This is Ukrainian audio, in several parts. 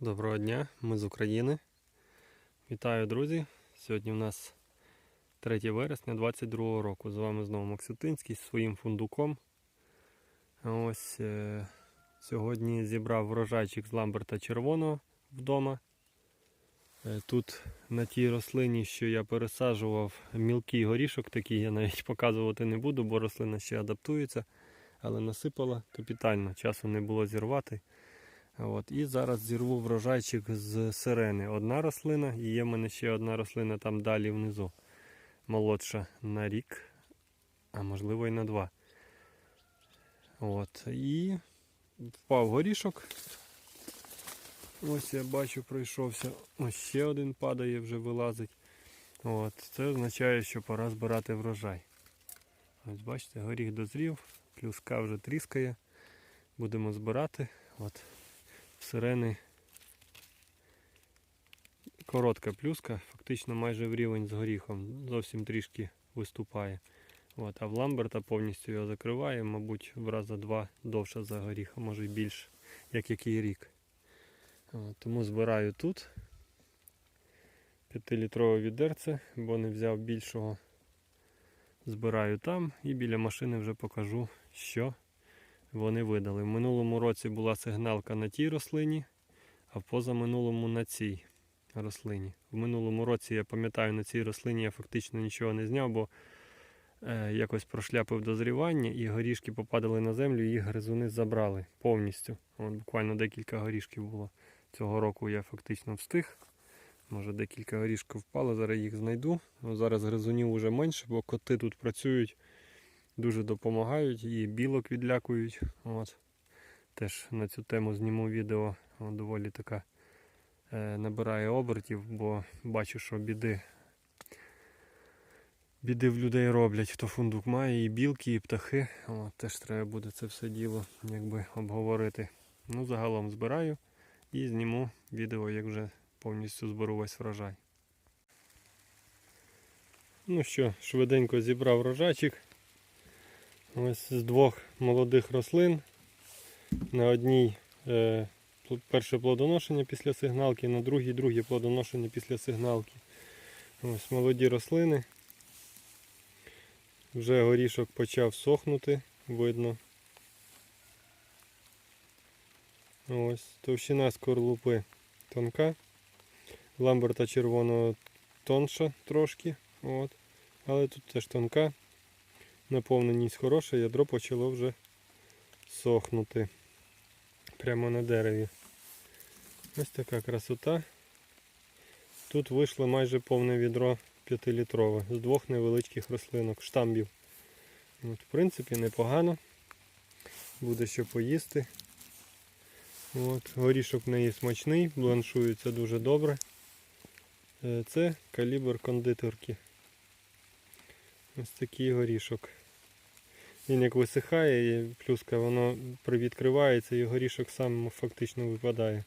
Доброго дня, ми з України. Вітаю, друзі! Сьогодні у нас 3 вересня 2022 року. З вами знову Максютинський зі своїм фундуком. Ось е, сьогодні зібрав врожайчик з ламберта червоного вдома. Е, тут на тій рослині, що я пересаджував, мілкий горішок такий, я навіть показувати не буду, бо рослина ще адаптується, але насипала капітально, часу не було зірвати. От, І зараз зірву врожайчик з сирени. Одна рослина, і є в мене ще одна рослина там далі внизу. Молодша на рік, а можливо і на два. От, І впав горішок. Ось я бачу, пройшовся. Ось ще один падає, вже вилазить. От, Це означає, що пора збирати врожай. Ось бачите, горіх дозрів, плюска вже тріскає. Будемо збирати. От сирени коротка плюска, фактично майже в рівень з горіхом, зовсім трішки виступає. От, а в ламберта повністю його закриває, мабуть, в раза два довше за горіха, може й більше, як який рік. От, тому збираю тут 5-літрове відерце, бо не взяв більшого. Збираю там і біля машини вже покажу, що вони видали. В минулому році була сигналка на тій рослині, а позаминулому на цій рослині. В минулому році, я пам'ятаю, на цій рослині я фактично нічого не зняв, бо е, якось прошляпив дозрівання і горішки попадали на землю, і їх гризуни забрали повністю. От, буквально декілька горішків було. Цього року я фактично встиг. Може декілька горішків впало, зараз їх знайду. Ну, зараз гризунів вже менше, бо коти тут працюють дуже допомагають і білок відлякують. От. Теж на цю тему зніму відео. От, доволі така е, набирає обертів, бо бачу, що біди біди в людей роблять, хто фундук має, і білки, і птахи. От, теж треба буде це все діло якби, обговорити. Ну, загалом збираю і зніму відео, як вже повністю зберу весь врожай. Ну що, швиденько зібрав врожайчик. Ось з двох молодих рослин. На одній е, перше плодоношення після сигналки, на другій друге плодоношення після сигналки. Ось молоді рослини. Вже горішок почав сохнути, видно. Ось, Товщина скорлупи тонка. Ламберта червоного тонша трошки. От. Але тут теж тонка наповненість хороша, ядро почало вже сохнути прямо на дереві. Ось така красота. Тут вийшло майже повне відро 5-літрове з двох невеличких рослинок, штамбів. От, В принципі, непогано. Буде що поїсти. От, Горішок в неї смачний, бланшується дуже добре. Е, Це калібр кондитерки. Ось такий горішок. Він як висихає, і плюска воно привідкривається і горішок сам фактично випадає.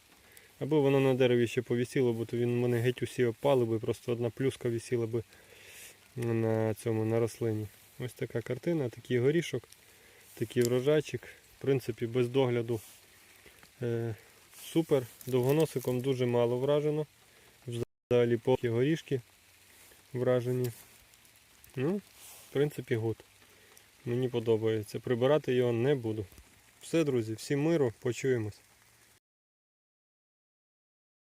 Або воно на дереві ще повісіло, бо то він мене геть усі опали би, просто одна плюска висіла би на цьому на рослині. Ось така картина, такий горішок, такий врожайчик. В принципі, без догляду е, супер. Довгоносиком дуже мало вражено. Взагалі поки горішки вражені. Ну, принципі, гуд. Мені подобається. Прибирати його не буду. Все, друзі, всім миру, почуємось.